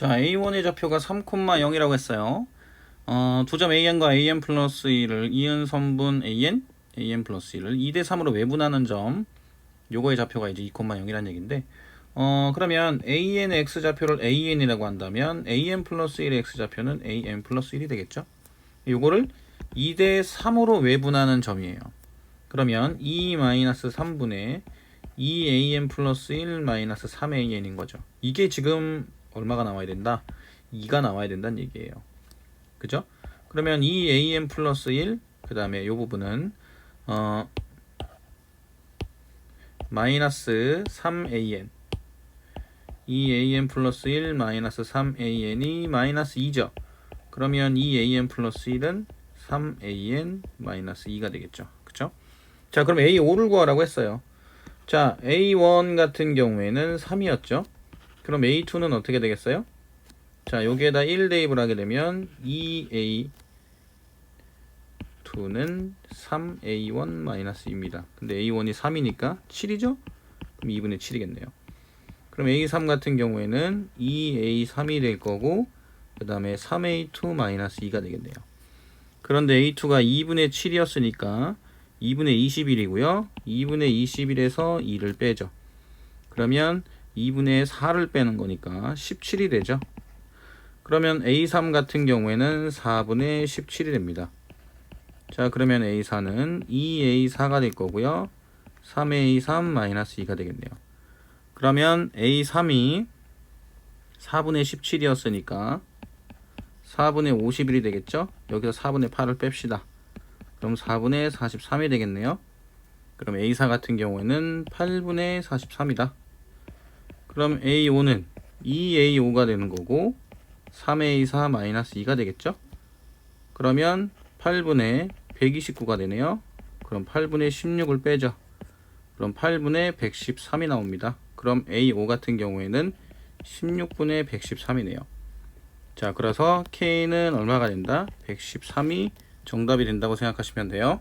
자, A1의 좌표가 3,0이라고 했어요. 어, 두 점 AN과 AN 플러스 1을 이은 선분 AN, AN 플러스 1을 2대 3으로 외분하는 점, 요거의 좌표가 이제 2,0이라는 얘기인데, 어, 그러면 AN의 X 좌표를 AN이라고 한다면 AN 플러스 1의 X 좌표는 AN 플러스 1이 되겠죠? 요거를 2대 3으로 외분하는 점이에요. 그러면 2 마이너스 3분의 2an 플러스 1 마이너스 3an인 거죠. 이게 지금 얼마가 나와야 된다? 2가 나와야 된다는 얘기예요. 그죠? 그러면 2an 플러스 1, 그 다음에 요 부분은, 어, 마이너스 3an. 2an 플러스 1 마이너스 3an이 마이너스 2죠. 그러면 2an 플러스 1은 3an 마이너스 2가 되겠죠. 그쵸? 자, 그럼 A5를 구하라고 했어요. 자, A1 같은 경우에는 3이었죠. 그럼 A2는 어떻게 되겠어요? 자, 여기에다 1 대입을 하게 되면 2A2는 3A1-2입니다. 근데 A1이 3이니까 7이죠? 그럼 2분의 7이겠네요. 그럼 A3 같은 경우에는 2A3이 될 거고 그 다음에 3A2-2가 되겠네요. 그런데 A2가 2분의 7이었으니까 2분의 21이고요. 2분의 21에서 2를 빼죠. 그러면 2분의 4를 빼는 거니까 17이 되죠. 그러면 A3 같은 경우에는 4분의 17이 됩니다. 자, 그러면 A4는 2A4가 될 거고요. 3A3 마이너스 2가 되겠네요. 그러면 A3이 4분의 17이었으니까 4분의 51이 되겠죠? 여기서 4분의 8을 뺍시다. 그럼 4분의 43이 되겠네요. 그럼 A4 같은 경우에는 8분의 43이다. 그럼 A5는 2A5가 되는 거고 3A4 마이너스 2가 되겠죠? 그러면 8분의 129가 되네요. 그럼 8분의 16을 빼죠. 그럼 8분의 113이 나옵니다. 그럼 A5 같은 경우에는 16분의 113이네요. 자, 그래서 K는 얼마가 된다? 113이 정답이 된다고 생각하시면 돼요.